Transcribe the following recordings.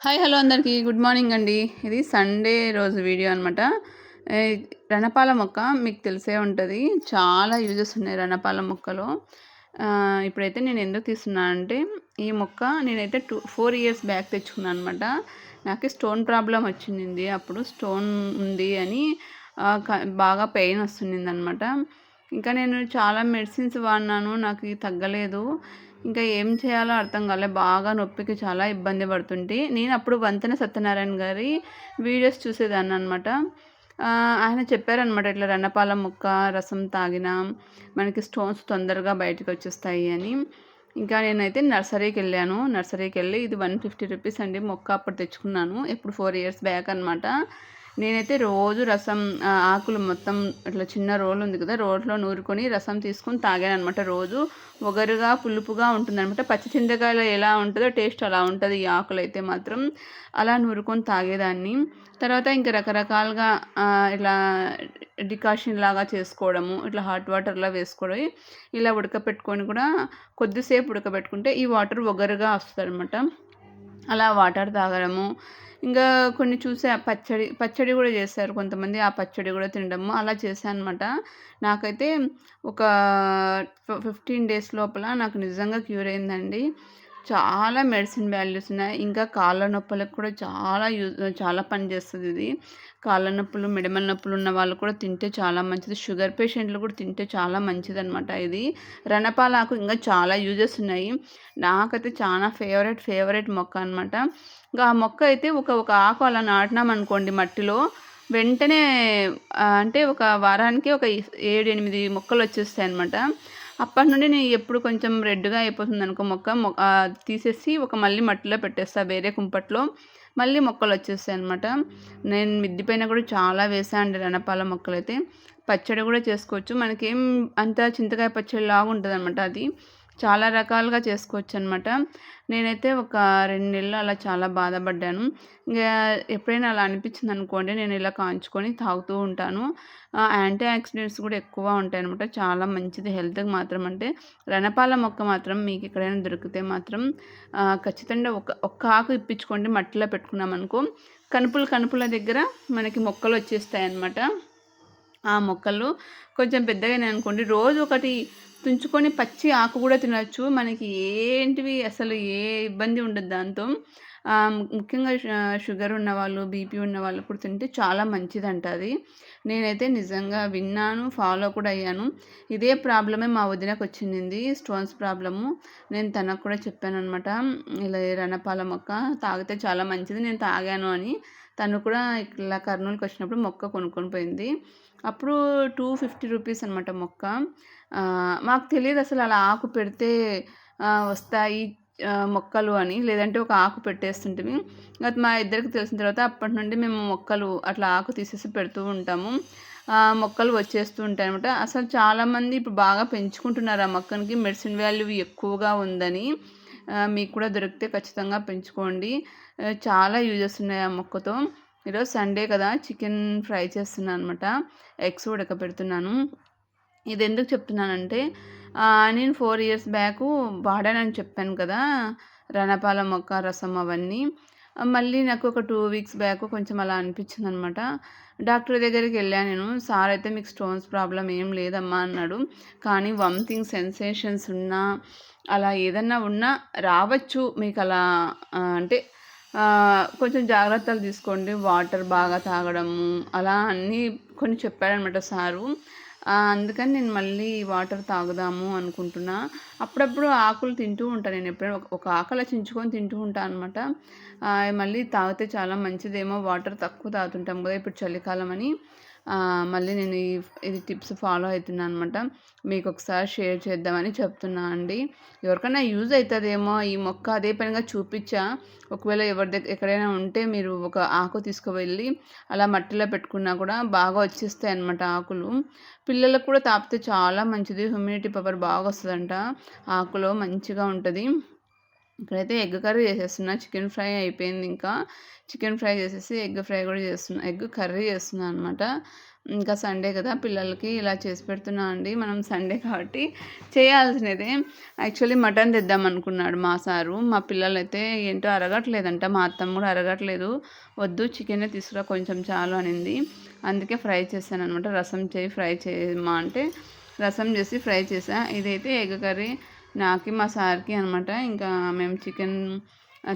Hi hello అందరికీ. Good morning అండి. ఇది సండే రోజు వీడియో అనమాట రణపాల మొక్క మీకు తెలిసే ఉంటుంది. చాలా యూజెస్ ఉన్నాయి రణపాల మొక్కలో. ఇప్పుడైతే నేను ఎందుకు తీస్తున్నాను అంటే ఈ మొక్క నేనైతే టూ ఫోర్ ఇయర్స్ బ్యాక్ తెచ్చుకున్నాను అనమాట నాకు స్టోన్ ప్రాబ్లం వచ్చింది. అప్పుడు స్టోన్ ఉంది అని బాగా పెయిన్ వస్తుంది అనమాట ఇంకా నేను చాలా మెడిసిన్స్ వాడినాను. నాకు తగ్గలేదు. ఇంకా ఏం చేయాలో అర్థం కాలే. బాగా నొప్పికి చాలా ఇబ్బంది పడుతుంటే. నేను అప్పుడు వంతెన సత్యనారాయణ గారి వీడియోస్ చూసేదాన్ని అనమాట ఆయన చెప్పారనమాట ఇట్లా రణపాల ముక్క రసం తాగిన మనకి స్టోన్స్ తొందరగా బయటకు వచ్చేస్తాయి అని. ఇంకా నేనైతే నర్సరీకి వెళ్ళాను. నర్సరీకి వెళ్ళి ఇది వన్ ఫిఫ్టీ రూపీస్ అండి. మొక్క అప్పుడు తెచ్చుకున్నాను. ఇప్పుడు ఫోర్ ఇయర్స్ బ్యాక్ అనమాట నేనైతే రోజు రసం ఆకులు మొత్తం ఇట్లా చిన్న రోల్ ఉంది కదా రోట్లో నూరుకొని రసం తీసుకొని తాగాను అనమాట రోజు. ఒగరుగా పులుపుగా ఉంటుంది అనమాట పచ్చి చింతకాయలు ఎలా ఉంటుందో టేస్ట్ అలా ఉంటుంది ఈ ఆకులు అయితే మాత్రం. అలా నూరుకొని తాగేదాన్ని. తర్వాత ఇంకా రకరకాలుగా ఇట్లా డికాషన్ లాగా చేసుకోవడము ఇట్లా హాట్ వాటర్లా వేసుకోవడం ఇలా ఉడకపెట్టుకొని కూడా కొద్దిసేపు ఉడకబెట్టుకుంటే ఈ వాటర్ ఒగరుగా వస్తుంది అనమాట అలా వాటర్ తాగడము ఇంకా కొన్ని చూసే పచ్చడి పచ్చడి కూడా చేస్తారు కొంతమంది. ఆ పచ్చడి కూడా తినడము అలా చేశాను అనమాట నాకైతే ఒక ఫిఫ్టీన్ డేస్ లోపల నాకు నిజంగా క్యూర్ అయిందండి. చాలా మెడిసిన్ వాల్యూస్ ఉన్నాయి. ఇంకా కాళ్ళ నొప్పులకు కూడా చాలా యూజ్ చాలా పని చేస్తుంది ఇది. కాళ్ళ నొప్పులు మెడమల నొప్పులు ఉన్న వాళ్ళు కూడా తింటే చాలా మంచిది. షుగర్ పేషెంట్లు కూడా తింటే చాలా మంచిది అనమాట ఇది. రణపాలాకు ఇంకా చాలా యూజెస్ ఉన్నాయి. నాకైతే చాలా ఫేవరెట్ ఫేవరెట్ మొక్క అనమాట ఇంకా ఆ మొక్క అయితే ఒక ఒక ఆకు అలా నాటినాం అనుకోండి మట్టిలో. వెంటనే అంటే ఒక వారానికి ఒక ఏడు ఎనిమిది మొక్కలు వచ్చేస్తాయి అనమాట అప్పటి నుండి నేను ఎప్పుడు కొంచెం రెడ్గా అయిపోతుంది అనుకో మొక్క మొక్క తీసేసి ఒక మళ్ళీ మట్టిలో పెట్టేస్తా వేరే కుంపట్లో. మళ్ళీ మొక్కలు వచ్చేస్తాయి అనమాట నేను మిద్ది పైన కూడా చాలా వేసా అండి రణపాల మొక్కలు అయితే పచ్చడి కూడా చేసుకోవచ్చు. మనకేం అంత చింతకాయ పచ్చడి లాగా ఉంటుంది అనమాట అది. చాలా రకాలుగా చేసుకోవచ్చు అనమాట నేనైతే ఒక రెండు నెలలు అలా చాలా బాధపడ్డాను. ఇంకా ఎప్పుడైనా అలా అనిపించింది అనుకోండి నేను ఇలా కాంచుకొని తాగుతూ ఉంటాను. యాంటీ ఆక్సిడెంట్స్ కూడా ఎక్కువ ఉంటాయి అనమాట చాలా మంచిది. హెల్త్కి మాత్రం అంటే రణపాల మొక్క మాత్రం మీకు ఎక్కడైనా దొరికితే మాత్రం ఖచ్చితంగా ఒక ఒక్క ఆకు ఇప్పించుకోండి. మట్టిలో పెట్టుకున్నాం అనుకో కనుపులు కనుపుల దగ్గర మనకి మొక్కలు వచ్చేస్తాయి అన్నమాట ఆ మొక్కలు కొంచెం పెద్దగానే అనుకోండి రోజు ఒకటి తుంచుకొని పచ్చి ఆకు కూడా తినచ్చు. మనకి ఏంటివి అసలు ఏ ఇబ్బంది ఉండదు దాంతో. ముఖ్యంగా షుగర్ ఉన్న వాళ్ళు బీపీ ఉన్న వాళ్ళు కూడా తింటే చాలా మంచిదంట అది. నేనైతే నిజంగా విన్నాను ఫాలో కూడా అయ్యాను. ఇదే ప్రాబ్లమే మా వదినకు వచ్చింది స్టోన్స్ ప్రాబ్లము. నేను తనకు కూడా చెప్పాను అనమాట ఇలా రణపాల మొక్క తాగితే చాలా మంచిది నేను తాగాను అని. తను కూడా ఇట్లా కర్నూలుకి వచ్చినప్పుడు మొక్క కొనుక్కొని పోయింది. అప్పుడు టూ ఫిఫ్టీ రూపీస్ అనమాట మొక్క. మాకు తెలియదు అసలు అలా ఆకు పెడితే వస్తాయి మొక్కలు అని. లేదంటే ఒక ఆకు పెట్టేస్తుంటిమి. అది మా ఇద్దరికి తెలిసిన తర్వాత అప్పటి నుండి మేము మొక్కలు అట్లా ఆకు తీసేసి పెడుతూ ఉంటాము. మొక్కలు వచ్చేస్తూ ఉంటాయి అనమాట అసలు చాలామంది ఇప్పుడు బాగా పెంచుకుంటున్నారు ఆ మొక్కనికి మెడిసిన్ వాల్యూ ఎక్కువగా ఉందని మీకు కూడా దొరికితే ఖచ్చితంగా పెంచుకోండి. చాలా యూజెస్ ఉన్నాయి ఆ మొక్కతో. ఈరోజు సండే కదా చికెన్ ఫ్రై చేస్తున్నాను అనమాట ఎగ్స్ ఉడకబెడుతున్నాను. ఇది ఎందుకు చెప్తున్నానంటే నేను ఫోర్ ఇయర్స్ బ్యాక్ వాడానని చెప్పాను కదా రణపాల మొక్క రసం అవన్నీ. మళ్ళీ నాకు ఒక టూ వీక్స్ బ్యాక్ కొంచెం అలా అనిపించింది అనమాట డాక్టర్ దగ్గరికి వెళ్ళాను నేను సార్ అయితే మీకు స్టోన్స్ ప్రాబ్లం ఏం లేదమ్మా అన్నాడు. కానీ వంతింగ్ సెన్సేషన్స్ ఉన్నా అలా ఏదన్నా ఉన్నా రావచ్చు మీకు అలా అంటే కొంచెం జాగ్రత్తలు తీసుకోండి. వాటర్ బాగా తాగడము అలా అన్నీ కొన్ని చెప్పాడనమాట సారు. అందుకని నేను మళ్ళీ వాటర్ తాగుదాము అనుకుంటున్నా. అప్పుడప్పుడు ఆకులు తింటూ ఉంటాను నేను ఎప్పుడైనా ఒక- ఆకలి చించుకొని తింటూ ఉంటాను అనమాట మళ్ళీ తాగితే చాలా మంచిదేమో. వాటర్ తక్కువ తాగుతుంటాం కదా ఇప్పుడు చలికాలం అని. మళ్ళీ నేను ఈ ఇది టిప్స్ ఫాలో అవుతున్నాను అనమాట మీకు ఒకసారి షేర్ చేద్దామని చెప్తున్నా అండి. ఎవరికైనా యూజ్ అవుతుందేమో ఈ మొక్క అదే పనిగా చూపించా. ఒకవేళ ఎవరి దగ్గర ఎక్కడైనా ఉంటే మీరు ఒక ఆకు తీసుకువెళ్ళి అలా మట్టిలో పెట్టుకున్నా కూడా బాగా వచ్చేస్తాయి అన్నమాట ఆకులు. పిల్లలకు కూడా తాపితే చాలా మంచిది. హ్యూమిడిటీ పవర్ బాగా వస్తుందంట. ఆకులో మంచిగా ఉంటుంది. ఇక్కడైతే ఎగ్ కర్రీ చేసేస్తున్నా. చికెన్ ఫ్రై అయిపోయింది ఇంకా. చికెన్ ఫ్రై చేసేసి ఎగ్ ఫ్రై కూడా చేస్తున్నా. ఎగ్ కర్రీ చేస్తున్నా అనమాట ఇంకా సండే కదా పిల్లలకి ఇలా చేసి పెడుతున్నా అండి. మనం సండే కాబట్టి చేయాల్సినదే. యాక్చువల్లీ మటన్ తెద్దాం అనుకున్నాడు మా సారు. మా పిల్లలు అయితే ఏంటో అరగట్లేదంట. మా అత్తమ్మ కూడా అరగట్లేదు. వద్దు చికెనే తీసుకురా కొంచెం చాలు అనింది. అందుకే ఫ్రై చేశాను అనమాట రసం చేయి ఫ్రై చేయమా అంటే రసం చేసి ఫ్రై చేసా ఇదైతే ఎగ్ కర్రీ. నాకి మా సార్కి అనమాట. ఇంకా మేము చికెన్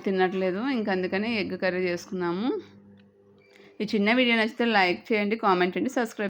తినట్లేదు. ఇంకా అందుకని ఎగ్ కర్రీ చేసుకున్నాము. ఈ చిన్న వీడియో నచ్చితే లైక్ చేయండి కామెంట్ చేయండి సబ్స్క్రైబ్